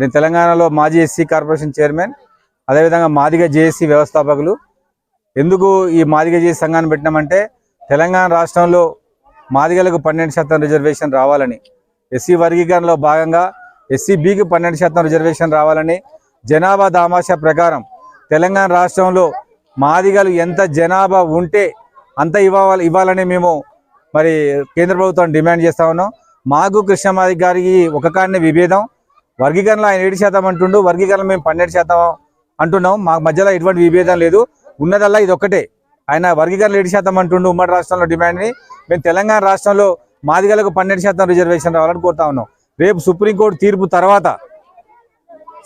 నేను తెలంగాణలో మాజీ ఎస్సీ కార్పొరేషన్ చైర్మన్ అదేవిధంగా మాదిగ జేఏసీ వ్యవస్థాపకులు. ఎందుకు ఈ మాదిగ జేఏసీ సంఘాన్ని పెట్టినామంటే తెలంగాణ రాష్ట్రంలో మాదిగలకు పన్నెండు శాతం రిజర్వేషన్ రావాలని ఎస్సీ వర్గీకరణలో భాగంగా ఎస్సీ బికి పన్నెండు శాతం రిజర్వేషన్ రావాలని జనాభా దామాషా ప్రకారం తెలంగాణ రాష్ట్రంలో మాదిగలు ఎంత జనాభా ఉంటే అంత ఇవ్వాలి ఇవ్వాలని మేము మరి కేంద్ర ప్రభుత్వం డిమాండ్ చేస్తా ఉన్నాం. మాకు కృష్ణమాది గారికి ఒక కాడనే విభేదం. వర్గీకరణలో ఆయన ఏడు శాతం అంటుండు వర్గీకరణ మేము పన్నెండు శాతం అంటున్నాం. మా మధ్యలో ఎటువంటి విభేదం లేదు. ఉన్నదల్లా ఇది ఒక్కటే. ఆయన వర్గీకరణ ఏడు శాతం అంటుండు ఉమ్మడి రాష్ట్రంలో డిమాండ్ని మేము తెలంగాణ రాష్ట్రంలో మాదిగలకు పన్నెండు శాతం రిజర్వేషన్ రావాలని కోరుతా ఉన్నాం. రేపు సుప్రీంకోర్టు తీర్పు తర్వాత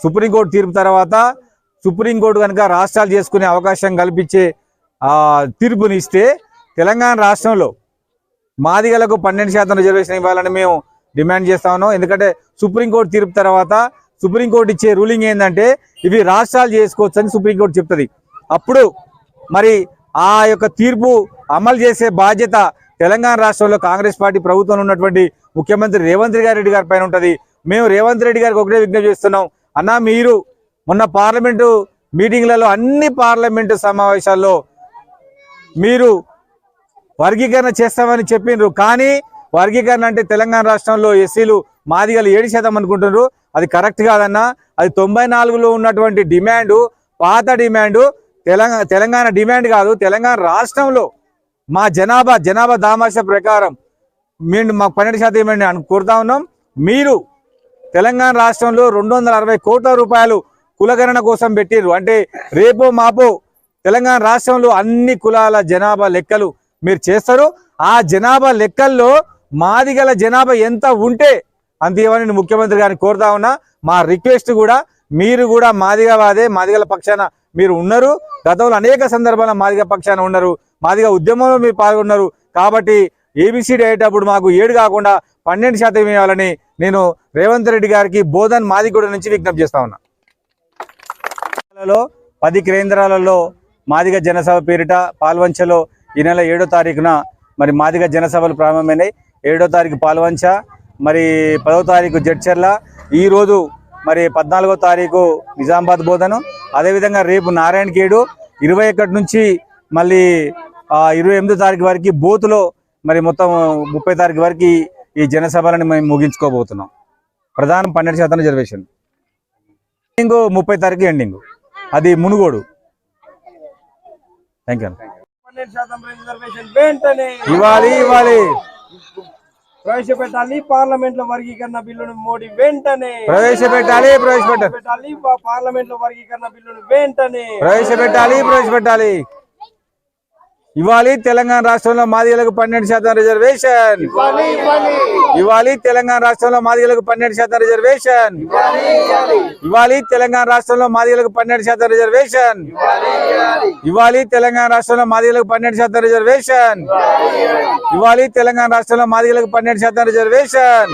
సుప్రీంకోర్టు తీర్పు తర్వాత సుప్రీంకోర్టు కనుక రాష్ట్రాలు చేసుకునే అవకాశం కల్పించే తీర్పునిస్తే తెలంగాణ రాష్ట్రంలో మాదిగలకు పన్నెండు శాతం రిజర్వేషన్ ఇవ్వాలని మేము డిమాండ్ చేస్తా ఉన్నాం. ఎందుకంటే సుప్రీంకోర్టు తీర్పు తర్వాత సుప్రీంకోర్టు ఇచ్చే రూలింగ్ ఏంటంటే ఇవి రాష్ట్రాలు చేసుకోవచ్చు అని సుప్రీంకోర్టు చెప్తుంది. అప్పుడు మరి ఆ యొక్క తీర్పు అమలు చేసే బాధ్యత తెలంగాణ రాష్ట్రంలో కాంగ్రెస్ పార్టీ ప్రభుత్వంలో ఉన్నటువంటి ముఖ్యమంత్రి రేవంత్ రెడ్డి గారి పైన ఉంటుంది. మేము రేవంత్ రెడ్డి గారికి ఒకటే విజ్ఞప్తి చేస్తున్నాం. అన్నా మీరు మొన్న పార్లమెంటు మీటింగ్లలో అన్ని పార్లమెంటు సమావేశాల్లో మీరు వర్గీకరణ చేస్తామని చెప్పిండ్రు. కానీ వర్గీకరణ అంటే తెలంగాణ రాష్ట్రంలో ఎస్సీలు మాదిగలు ఏడు శాతం అనుకుంటున్నారు. అది కరెక్ట్ కాదన్నా. అది తొంభై నాలుగులో ఉన్నటువంటి డిమాండు పాత డిమాండు తెలంగాణ తెలంగాణ డిమాండ్ కాదు తెలంగాణ రాష్ట్రంలో మా జనాభా జనాభా దామాష ప్రకారం మేము మాకు పన్నెండు శాతం ఇవ్వండి అని కోరుతా ఉన్నాం. మీరు తెలంగాణ రాష్ట్రంలో రెండు వందల అరవై కోట్ల రూపాయలు కులగణన కోసం పెట్టిర్రు. అంటే రేపో మాపో తెలంగాణ రాష్ట్రంలో అన్ని కులాల జనాభా లెక్కలు మీరు చేస్తారు. ఆ జనాభా లెక్కల్లో మాదిగల జనాభా ఎంత ఉంటే అంత ఇవ్వని ముఖ్యమంత్రి గారిని కోరుతా ఉన్నా. మా రిక్వెస్ట్ కూడా మీరు కూడా మాదిగా వాదే మాదిగల పక్షాన మీరు ఉన్నారు. గతంలో అనేక సందర్భాల మాదిగ పక్షాన ఉన్నారు. మాదిగ ఉద్యమంలో మీరు పాల్గొన్నారు. కాబట్టి ఏబిసిడి అయ్యేటప్పుడు మాకు ఏడు కాకుండా పన్నెండు శాతం ఇవ్వాలని నేను రేవంత్ రెడ్డి గారికి బోధన్ మాదిగూడ నుంచి విజ్ఞప్తి చేస్తా ఉన్నా. పది కేంద్రాలలో మాదిగ జనసభ పేరిట పాల్వంచలో ఈ నెల ఏడో తారీఖున మరి మాదిగ జనసభలు ప్రారంభమైనాయి. ఏడో తారీఖు పాల్వంచ మరి పదో తారీఖు జడ్చర్ల ఈరోజు మరి పద్నాలుగో తారీఖు నిజామాబాద్ బోధను. అదేవిధంగా రేపు నారాయణఖేడు ఇరవై ఒకటి నుంచి మళ్ళీ ఇరవై ఎనిమిదో తారీఖు వరకు బోతులో మరి మొత్తం ముప్పై తారీఖు వరకు ఈ- జనసభలను మేము ముగించుకోబోతున్నాం. ప్రధానం పన్నెండు శాతం రిజర్వేషన్. ఎండింగ్ ముప్పై తారీఖు ఎండింగ్. అది మునుగోడు. థ్యాంక్ యూ ఇవ్వాలి ఇవ్వాలి. ప్రవేశపెట్టాలి. పార్లమెంట్లో వర్గీకరణ బిల్లును మోడీ వెంటనే ప్రవేశపెట్టాలి ప్రవేశపెట్టాలి. పెట్టాలి పార్లమెంట్లో వర్గీకరణ బిల్లును వెంటనే ప్రవేశపెట్టాలి ప్రవేశపెట్టాలి. ఇవ్వాలి తెలంగాణ రాష్ట్రంలో మాదిగలకు పన్నెండు శాతం రిజర్వేషన్. ఇవ్వాలి తెలంగాణ రాష్ట్రంలో మాదిగలకు పన్నెండు శాతం రిజర్వేషన్. ఇవ్వాలి తెలంగాణ రాష్ట్రంలో మాదిగలకు పన్నెండు శాతం రిజర్వేషన్. ఇవ్వాలి తెలంగాణ రాష్ట్రంలో మాదిగలకు పన్నెండు శాతం రిజర్వేషన్. ఇవ్వాలి తెలంగాణ రాష్ట్రంలో మాదిగలకు పన్నెండు శాతం రిజర్వేషన్.